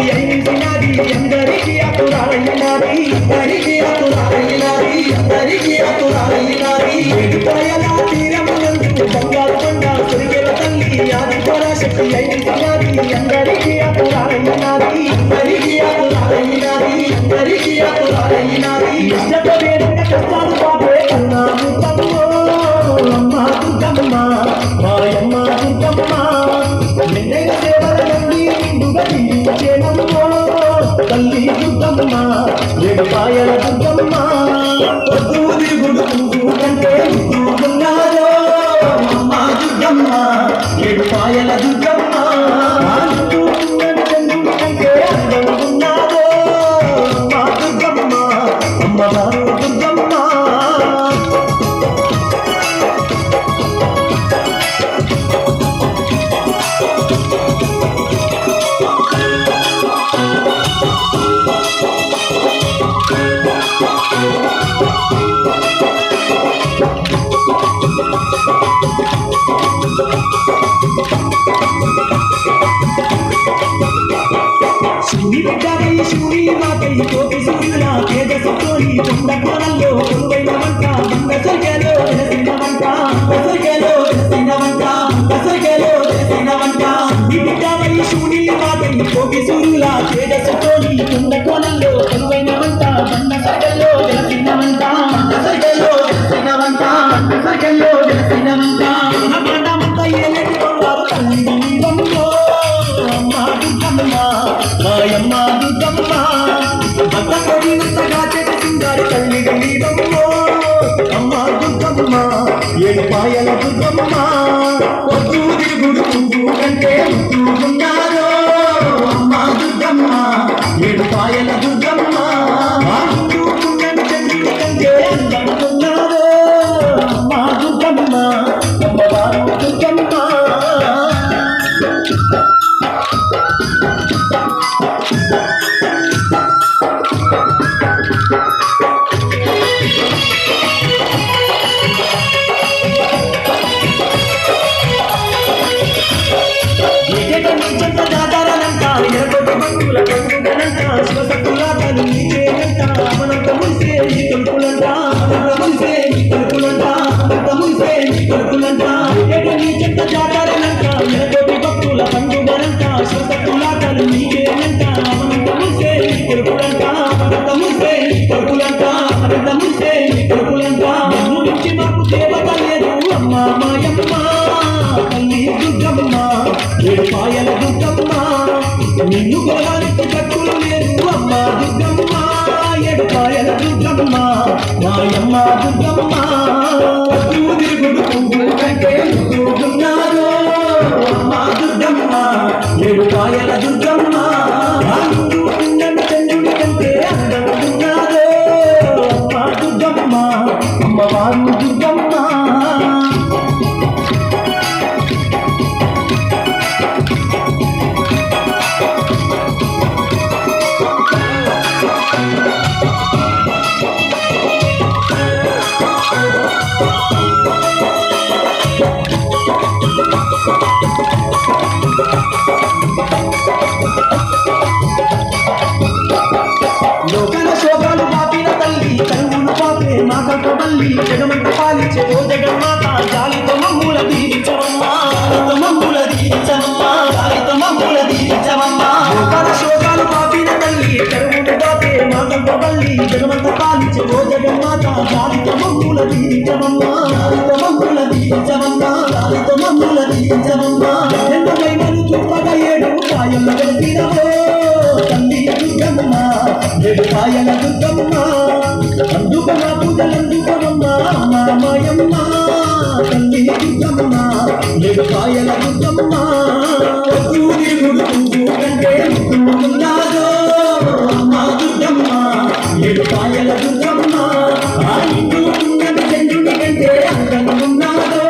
అందరికీ అతురాలైనది అందరికీ అతురాలైనది అందరికీ అతురాలైనది విడిపోయల తీరమునందు బంగారు కొండ సురిగెల తల్లి ఆది పరాశక్తి అయినది అందరికీ అతురాలైనది అందరికీ అతురాలైనది అందరికీ అతురాలైనది ఇష్టపడే కష్టాలు పాప ఏడుపాయల దుర్గమ్మ పొద్దు దిగుడు కంటే ముద్దుగున్నారో అమ్మ దుర్గమ్మ దుర్గమ్మ శివుని మాతై కోటి సూర్యుల తేజస్సుతోని కొండ కోణంలో తల్లి అమ్మ దుర్గమ్మ ఏడు పాయల దుర్గమ్మ. పొద్దు దిగుడు పువ్వు కంటే అమ్మ దుర్గమ్మ ఏడు పాయల ఎరగొట్ట దుర్గమ్మ మాయమ్మ దుర్గమ్మ. తిరుగుడు దుర్గమ్మ దుర్గమ్మ. పాపే జగమంత పాలించే ఓ జగన్మాత జాలితో మమ్ముల దీవించవమ్మా మమ్ముల దీవించవమ్మా జాలితో మమ్ముల దీవించవమ్మా లోకల శోకాలు పాపిన తల్లి కరువుడు పాపే మా కల్పవల్లి జగమంత పాలించే ఓ జగన్మాత జాలితో మమ్ముల దీవించవమ్మా జాలితో మమ్ముల దీవించవమ్మా జాలితో మమ్ముల దీవించవమ్మా ఎన్నో మహిమలు చూపగా ఏడు పాయల గడిపినవో తల్లి దుర్గమ్మ ఏడు పాయల దుర్గమ్మ. అందుకమ్మా పూజలందుకమ్మ మామయమ్మ తల్లి దుర్గమ్మ నిగపాయల దుర్గమ్మ. సూర్యుడు గుడుకు కంటే ముందాదో అమ్మ దుర్గమ్మ నిగపాయల దుర్గమ్మ. ఆ ఇంటి ఉన్నది చంద్రుడి కంటే అంతమున్నాదో